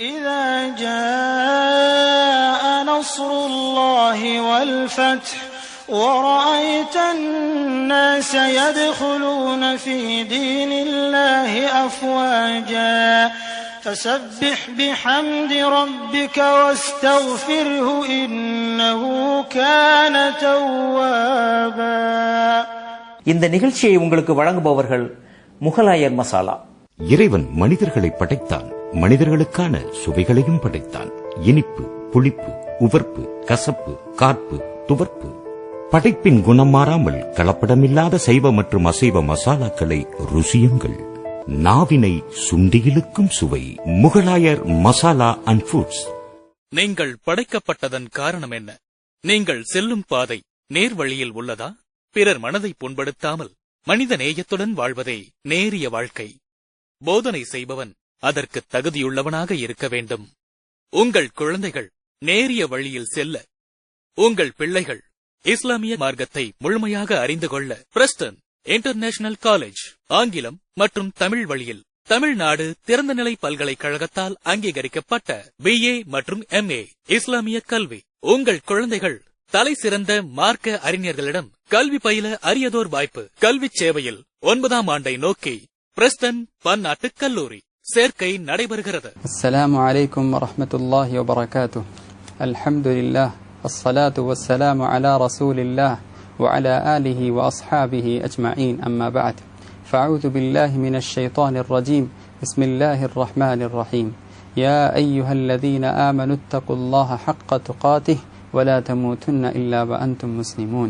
إذا جاء نصر الله والفتح ورأيت الناس يدخلون في دين الله أفواجا فسبح بحمد ربك واستغفره إنه كان توابا இந்த நிகழ்ச்சியை உங்களுக்கு வழங்குபவர்கள் முகலாயர் மசாலா இறைவன் மனிதர்களை படைத்தான் மனிதர்களுக்கான சுவைகளையும் படைத்தான். இனிப்பு புளிப்பு உவர்ப்பு கசப்பு கார்ப்பு துவர்ப்பு. படைப்பின் குணம் மாறாமல் கலப்படமில்லாத சைவ மற்றும் அசைவ மசாலாக்களை ருசியுங்கள். நாவினை சுண்டியிலுக்கும் சுவை முகலாயர் மசாலா அண்ட் ஃபுட்ஸ் நீங்கள் படைக்கப்பட்டதன் காரணம் என்ன? நீங்கள் செல்லும் பாதை நேர்வழியில் உள்ளதா? பிறர் மனதை புண்படுத்தாமல் மனித நேயத்துடன் வாழ்வதே நேரிய வாழ்க்கை. போதனை செய்பவன் அதற்கு தகுதியுள்ளவனாக இருக்க வேண்டும். உங்கள் குழந்தைகள் நேரிய வழியில் செல்ல உங்கள் பிள்ளைகள் இஸ்லாமிய மார்க்கத்தை முழுமையாக அறிந்து கொள்ள பிரஸ்டன் இன்டர்நேஷனல் காலேஜ் ஆங்கிலம் மற்றும் தமிழ் வழியில் தமிழ்நாடு திறந்தநிலை பல்கலைக்கழகத்தால் அங்கீகரிக்கப்பட்ட பிஏ மற்றும் எம்ஏ இஸ்லாமிய கல்வி. உங்கள் குழந்தைகள் தலை சிறந்த மார்க்க அறிஞர்களிடம் கல்வி பயில அரியதோர் வாய்ப்பு. கல்வி சேவையில் ஒன்பதாம் ஆண்டை நோக்கி பிரஸ்டன் பன்னாட்டு கல்லூரி. சேர்க்கை நடைபெறுகிறது السلام عليكم ورحمة الله وبركاته الحمد لله الصلاة والسلام على رسول الله وعلى آله وأصحابه أجمعين أما بعد فأعوذ بالله من الشيطان الرجيم بسم الله الرحمن الرحيم يا أيها الذين آمنوا اتقوا الله حق تقاته ولا تموتن إلا وأنتم مسلمون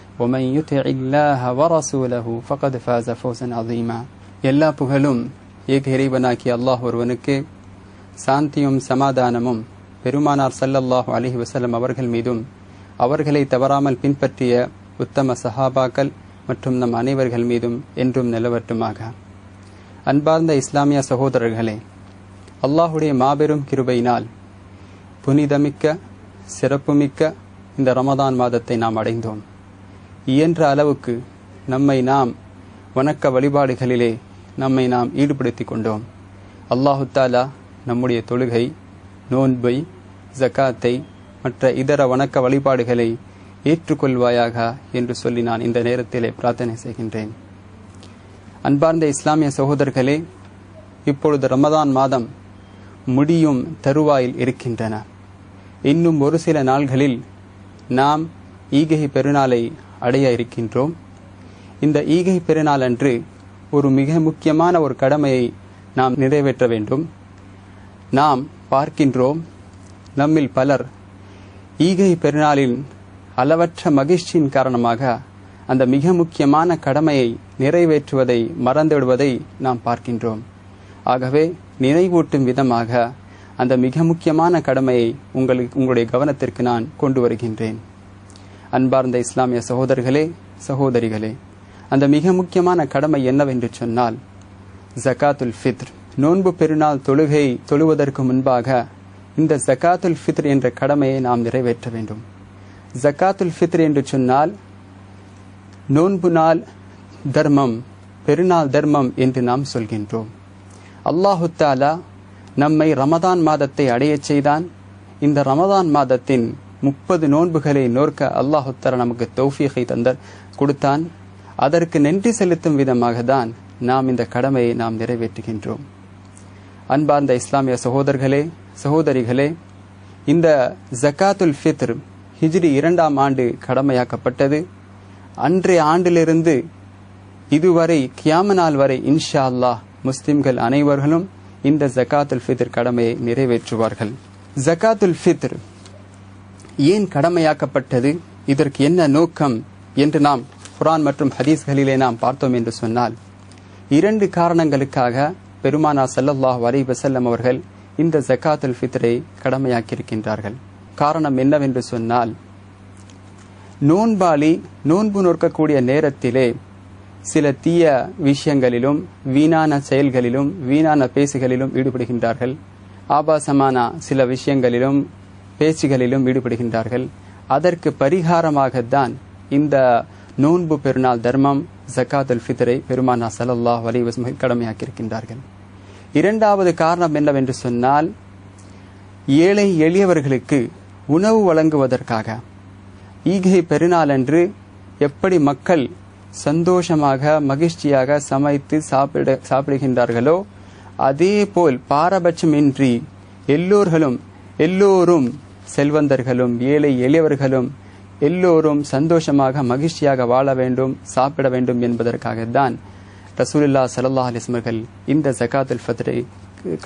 ومن يطع الله ورسوله فقد فاز فوزا عظيما எல்லா புகழும் ஏக இறைவனாகிய அல்லாஹ் ஒருவனுக்கு சாந்தியும் சமாதானமும் பெருமானார் ஸல்லல்லாஹு அலைஹி வஸல்லம் அவர்கள் மீதும் அவர்களை தவறாமல் பின்பற்றிய உத்தம சஹாபாக்கள் மற்றும் நம் அனைவர்கள் மீதும் என்றும் நிலவட்டுமாக அன்பார்ந்த இஸ்லாமிய சகோதரர்களே அல்லாஹுடைய மாபெரும் கிருபையினால் புனிதமிக்க சிறப்புமிக்க இந்த ரமதான் மாதத்தை நாம் அடைந்தோம் இயன்ற அளவுக்கு நம்மை நாம் வணக்க வழிபாடுகளிலே நம்மை நாம் ஈடுபடுத்திக் கொண்டோம். அல்லாஹு தாலா நம்முடைய தொழுகை நோன்பை ஜகாத்தை மற்ற இதர வணக்க வழிபாடுகளை ஏற்றுக்கொள்வாயாக என்று சொல்லி நான் இந்த நேரத்திலே பிரார்த்தனை செய்கின்றேன். அன்பார்ந்த இஸ்லாமிய சகோதரர்களே இப்பொழுது ரமதான் மாதம் முடியும் தருவாயில் இருக்கின்றன. இன்னும் ஒரு சில நாள்களில் நாம் ஈகை பெருநாளை அடைய இருக்கின்றோம் இந்த ஈகை பெருநாள் அன்று ஒரு மிக முக்கியமான ஒரு கடமையை நாம் நிறைவேற்ற வேண்டும். நாம் பார்க்கின்றோம் நம்மில் பலர் ஈகை பெருநாளின் அளவற்ற மகிழ்ச்சியின் காரணமாக அந்த மிக முக்கியமான கடமையை நிறைவேற்றுவதை மறந்துவிடுவதை நாம் பார்க்கின்றோம். ஆகவே நினைவூட்டும் விதமாக அந்த மிக முக்கியமான கடமையை உங்களுக்கு உங்களுடைய கவனத்திற்கு நான் கொண்டு வருகின்றேன். அன்பார்ந்த இஸ்லாமிய சகோதரர்களே சகோதரிகளே அந்த மிக முக்கியமான கடமை என்னவென்று சொன்னால் ஜகாத்துல் ஃபித்ர் நோன்பு பெருநாள் தொழுகை தொழுவதற்கு முன்பாக இந்த ஜகாத்துல் ஃபித்ர் என்ற கடமையை நாம் நிறைவேற்ற வேண்டும். ஜக்காத்துல் ஃபித்ர் என்று சொன்னால் நோன்பு நாள் தர்மம் பெருநாள் தர்மம் என்று நாம் சொல்கின்றோம். அல்லாஹு தாலா நம்மை ரமதான் மாதத்தை அடையச் செய்தான். இந்த ரமதான் மாதத்தின் முப்பது நோன்புகளை நோர்க்க அல்லாஹுத்தர நமக்கு தௌஃபீகை தந்த கொடுத்தான். அதற்கு நன்றி செலுத்தும் விதமாக தான் நாம் இந்த கடமையை நாம் நிறைவேற்றுகின்றோம். அன்பார்ந்த இஸ்லாமிய சகோதரர்களே சகோதரிகளே இந்த ஜக்காத்துல் ஃபித்ர் ஹிஜ்ரி இரண்டாம் ஆண்டு கடமையாக்கப்பட்டது. அன்றைய ஆண்டிலிருந்து இதுவரை கியாம நாள் வரை இன்ஷா அல்லாஹ் முஸ்லிம்கள் அனைவர்களும் இந்த ஜக்காத்துல் ஃபித்ர் கடமையை நிறைவேற்றுவார்கள். ஜக்காத்துல் ஃபித்ர் ஏன் கடமையாக்கப்பட்டது? இதற்கு என்ன நோக்கம் என்று நாம் குரான் மற்றும் ஹதீஸ்களிலே நாம் பார்த்தோம் என்று சொன்னால் இரண்டு காரணங்களுக்காக பெருமானா சல்லல்லாஹ் வரை வசல்லம் அவர்கள் இந்த ஜக்காத்துல் ஃபித்ரை கடமையாக்கியிருக்கின்றார்கள். காரணம் என்னவென்று சொன்னால் நோன்பாளி நோன்பு நோக்கக்கூடிய நேரத்திலே சில தீய விஷயங்களிலும் வீணான செயல்களிலும் வீணான பேசுகளிலும் ஈடுபடுகின்றார்கள். ஆபாசமான சில விஷயங்களிலும் பேச்சுகளிலும் ஈடுபடுகின்றார்கள். அதற்கு பரிகாரமாகத்தான் இந்த நோன்பு பெருநாள் தர்மம் ஜக்காத் அல் ஃபித்ரை பெருமானா சலல்லா அலைவசம் கடமையாக்கியிருக்கின்றார்கள். இரண்டாவது காரணம் என்னவென்று சொன்னால் ஏழை எளியவர்களுக்கு உணவு வழங்குவதற்காக ஈகை பெருநாளன்று எப்படி மக்கள் சந்தோஷமாக மகிழ்ச்சியாக சமைத்து சாப்பிட சாப்பிடுகின்றார்களோ அதே போல் பாரபட்சமின்றி எல்லோர்களும் எல்லோரும் செல்வந்தர்களும் ஏழை எளியவர்களும் எல்லோரும் சந்தோஷமாக மகிழ்ச்சியாக வாழ வேண்டும் சாப்பிட வேண்டும் என்பதற்காகத்தான் ரசூலுல்லா சல்லா அலிஸ்மர்கள் இந்த ஜகாத்துல் ஃபத்ரை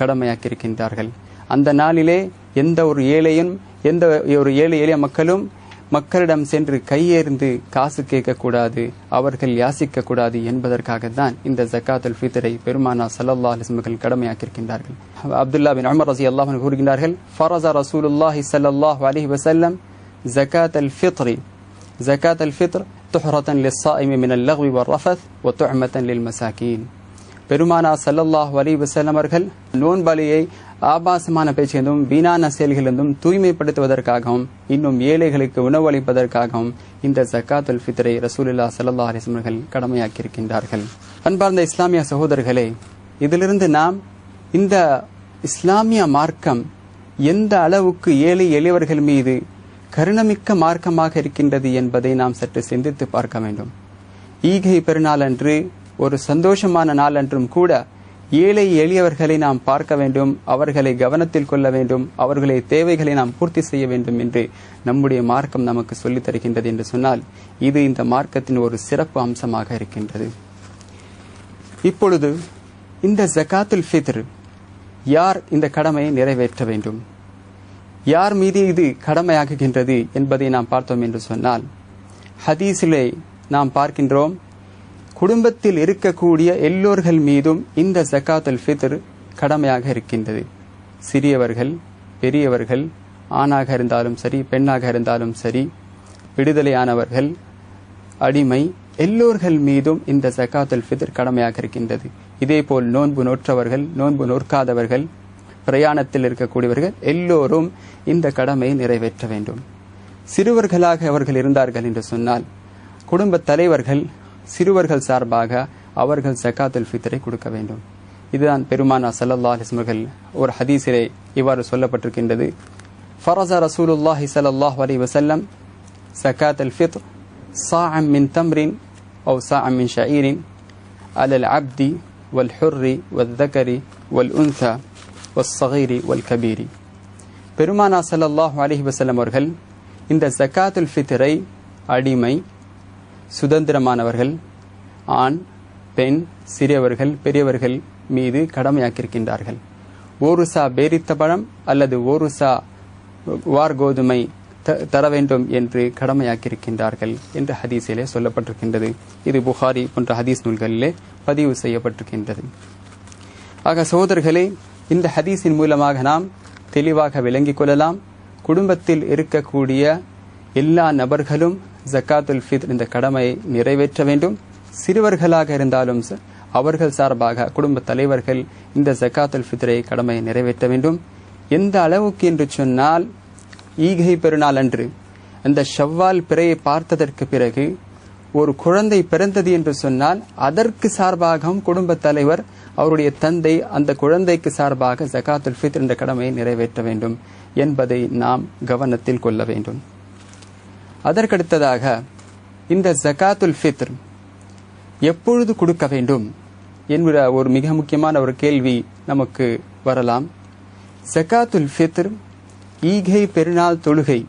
கடமையாக்கியிருக்கின்றார்கள். அந்த நாளிலே எந்த ஒரு ஏழையும் எந்த ஒரு ஏழை எளிய மக்களும் மக்களிடம் சென்று கையேர்ந்து காசு கேட்கக்கூடாது அவர்கள் யாசிக்க கூடாது என்பதற்காகத்தான் இந்த ஜக்காத்துல் ஃபித்ரை பெருமானா சல்லல்லா அலிஸ்மர்கள் கடமையாக்கியிருக்கின்றார்கள். அப்துல்லா பின் அமர் ரசி அல்லாஹ் கூறுகின்றார்கள் ஃபரசா ரசூலுல்லாஹி ஸல்லல்லாஹு அலைஹி வஸல்லம் ஜகாத் அல் ஃபித்ரி ஜகாத் அல் ஃபித்ர் துஹரத்தன் லிஸ்ஸாயிமி மினல் லக்வி வர்ரஃபத் வ துஅமத்தன் லில் மசாகீன். பெருமானா சல்லல்லாஹு அலைஹி வஸல்லம் அவர்கள் நோன்பாளியை ஆபாசமான பேச்சிலிருந்தும் வீணான செயல்களிலிருந்தும் தூய்மைப்படுத்துவதற்காகவும் இன்னும் ஏழைகளுக்கு உணவளிப்பதற்காகவும் இந்த ஜக்காத்துல் ஃபித்ரை ரசூலுல்லா சல்லா அலிஸ்மர்கள் கடமையாக்கியிருக்கின்றார்கள். அன்பார்ந்த இஸ்லாமிய சகோதரர்களே இதிலிருந்து நாம் இந்த இஸ்லாமிய மார்க்கம் எந்த அளவுக்கு ஏழை எளியவர்கள் மீது கருணமிக்க மார்க்கமாக இருக்கின்றது என்பதை நாம் சற்று சிந்தித்து பார்க்க வேண்டும். ஈகை பெருநாள் அன்று ஒரு சந்தோஷமான நாள் அன்றும் கூட ஏழை எளியவர்களை நாம் பார்க்க வேண்டும் அவர்களை கவனத்தில் கொள்ள வேண்டும் அவர்களை தேவைகளை நாம் பூர்த்தி செய்ய வேண்டும் என்று நம்முடைய மார்க்கம் நமக்கு சொல்லித் தருகின்றது என்று சொன்னால் இது இந்த மார்க்கத்தின் ஒரு சிறப்பு அம்சமாக இருக்கின்றது. இப்பொழுது இந்த ஜகாத்துல் ஃபித்ர் யார் இந்த கடமையை நிறைவேற்ற வேண்டும்? யார் மீது இது கடமையாகுகின்றது என்பதை நாம் பார்த்தோம் என்று சொன்னால் ஹதீஸிலே நாம் பார்க்கின்றோம் குடும்பத்தில் இருக்கக்கூடிய எல்லோர்கள் மீதும் இந்த ஜக்காத் அல் ஃபித்ர் கடமையாக இருக்கின்றது. சிறியவர்கள் பெரியவர்கள் ஆணாக இருந்தாலும் சரி பெண்ணாக இருந்தாலும் சரி விடுதலையானவர்கள் அடிமை எல்லோர்கள் மீதும் இந்த ஜக்காத் அல் ஃபித்ர் கடமையாக இருக்கின்றது. இதேபோல் நோன்பு நோற்றவர்கள் நோன்பு நோற்காதவர்கள் பிரயாணத்தில் இருக்கக்கூடியவர்கள் எல்லோரும் இந்த கடமையை நிறைவேற்ற வேண்டும். சிறுவர்களாக அவர்கள் இருந்தார்கள் என்று சொன்னால் குடும்ப தலைவர்கள் சிறுவர்கள் சார்பாக அவர்கள் ஜக்காத்துல் ஃபித்தரை கொடுக்க வேண்டும். இதுதான் பெருமானா சல்லல்லா அலிஸ்மர்கள் ஒரு ஹதீஸிலே இவ்வாறு சொல்லப்பட்டிருக்கின்றது. ஃபரசா ரசூலுல்லாஹி சல்லாஹ் அலி வசல்லம் சக்காத் அல் ஃபித் சா அம் மின் தம்ரின் ஓ சா அம் மின் ஷஈரின் அல் அல் அப்தி வல் ஹுர்ரி வல் தக்கரி வல் உன்சா வல் சகீரி வல் கபீரி. பெருமானா சல்லாஹ் அலி வசல்லம் அவர்கள் இந்த ஜக்காத்துல் ஃபித்ரை அடிமை சுதந்திரமானவர்கள் ஆண் பெண் சிறியவர்கள் பெரியவர்கள் மீது கடமையாக்கியிருக்கின்றார்கள். ஓருசா பேரித்த பழம் அல்லது ஓருசா வார் கோதுமை தர வேண்டும் என்று கடமையாக்கியிருக்கின்றார்கள் என்று ஹதீஸிலே சொல்லப்பட்டிருக்கின்றது. இது புகாரி போன்ற ஹதீஸ் நூல்களிலே பதிவு செய்யப்பட்டிருக்கின்றது. ஆக சோதர்களே இந்த ஹதீஸின் மூலமாக நாம் தெளிவாக விளங்கிக் கொள்ளலாம். குடும்பத்தில் இருக்கக்கூடிய எல்லா நபர்களும் ஜக்காத்துல் ஃபித்ர் இந்த கடமையை நிறைவேற்ற வேண்டும். சிறுவர்களாக இருந்தாலும் அவர்கள் சார்பாக குடும்ப தலைவர்கள் இந்த ஜக்காத்துல் ஃபித்ரை கடமையை நிறைவேற்ற வேண்டும். எந்த அளவுக்கு என்று சொன்னால் ஈகை பெருநாள் அன்று அந்த ஷவ்வால் பிறையை பார்த்ததற்கு பிறகு ஒரு குழந்தை பிறந்தது என்று சொன்னால் அதற்கு சார்பாகவும் குடும்ப தலைவர் அவருடைய தந்தை அந்த குழந்தைக்கு சார்பாக ஜகாத்துல் ஃபித்ர் என்ற கடமையை நிறைவேற்ற வேண்டும் என்பதை நாம் கவனத்தில் கொள்ள வேண்டும். அதற்கடுத்ததாக இந்த ஜகாத்துல் ஃபித்ர் எப்பொழுது கொடுக்க வேண்டும் என்கிற ஒரு மிக முக்கியமான ஒரு கேள்வி நமக்கு வரலாம். ஜகாத்துல் ஃபித்ர் ஈகை பெருநாள் தொழுகை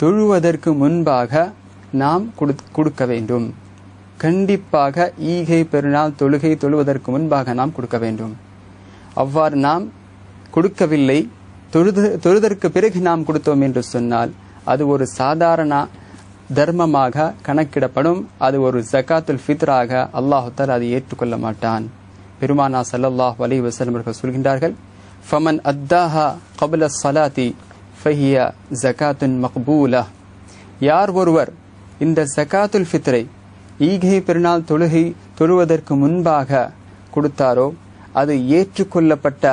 தொழுவதற்கு முன்பாக நாம் கொடுக்க வேண்டும். கண்டிப்பாக ஈகை பெருநாள் தொழுகை தொழுவதற்கு முன்பாக நாம் கொடுக்க வேண்டும். அவ்வாறு நாம் கொடுக்கவில்லை தொழுது தொழுதற்கு பிறகு நாம் கொடுத்தோம் என்று சொன்னால் அது ஒரு சாதாரண தர்மமாக கணக்கிடப்படும். அது ஒரு ஜக்காத்துல் ஃபித்ராக அல்லாஹுத்தால் அதை ஏற்றுக்கொள்ள மாட்டான். பெருமானா சல்லாஹ் அலி வசலம் அவர்கள் சொல்கின்றார்கள் ஃபமன் அத்தாஹா கபுல சலாத்தி ஃபஹியா ஜகாத்துன் மக்பூலா. யார் ஒருவர் இந்த ஜகாத்துல் ஃபித்ரை ஈகை பெருநாள் தொழுகை தொழுவதற்கு முன்பாக கொடுத்தாரோ அது ஏற்றுக்கொள்ளப்பட்ட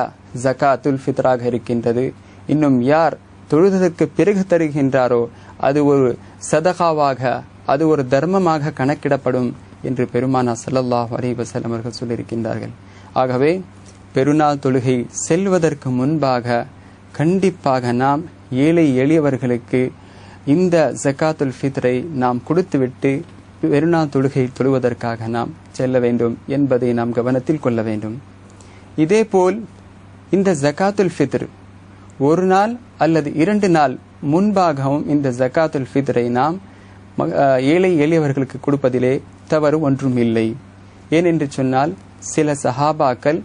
ஜகாத்துல் ஃபித்ராக இருக்கின்றது. இன்னும் யார் தொழுதற்கு பிறகு தருகின்றாரோ அது ஒரு சதகாவாக அது ஒரு தர்மமாக கணக்கிடப்படும் என்று பெருமானா ஸல்லல்லாஹு அலைஹி அவர்கள் சொல்லியிருக்கின்றார்கள். ஆகவே பெருநாள் தொழுகை செல்வதற்கு முன்பாக கண்டிப்பாக நாம் ஏழை எளியவர்களுக்கு இந்த ஜக்காத்துல் ஃபித்ரை நாம் கொடுத்துவிட்டு பெருநாள் தொழுகை தொழுவதற்காக நாம் செல்ல வேண்டும் என்பதை நாம் கவனத்தில் கொள்ள வேண்டும். இதேபோல் இந்த ஜக்காத்துல் ஃபித்ர் ஒரு நாள் அல்லது இரண்டு நாள் முன்பாகவும் இந்த ஜக்காத்துல் ஃபித்ரை நாம் ஏழை எளியவர்களுக்கு கொடுப்பதிலே தவறு ஒன்றும் இல்லை. ஏனென்று சொன்னால் சில சஹாபாக்கள்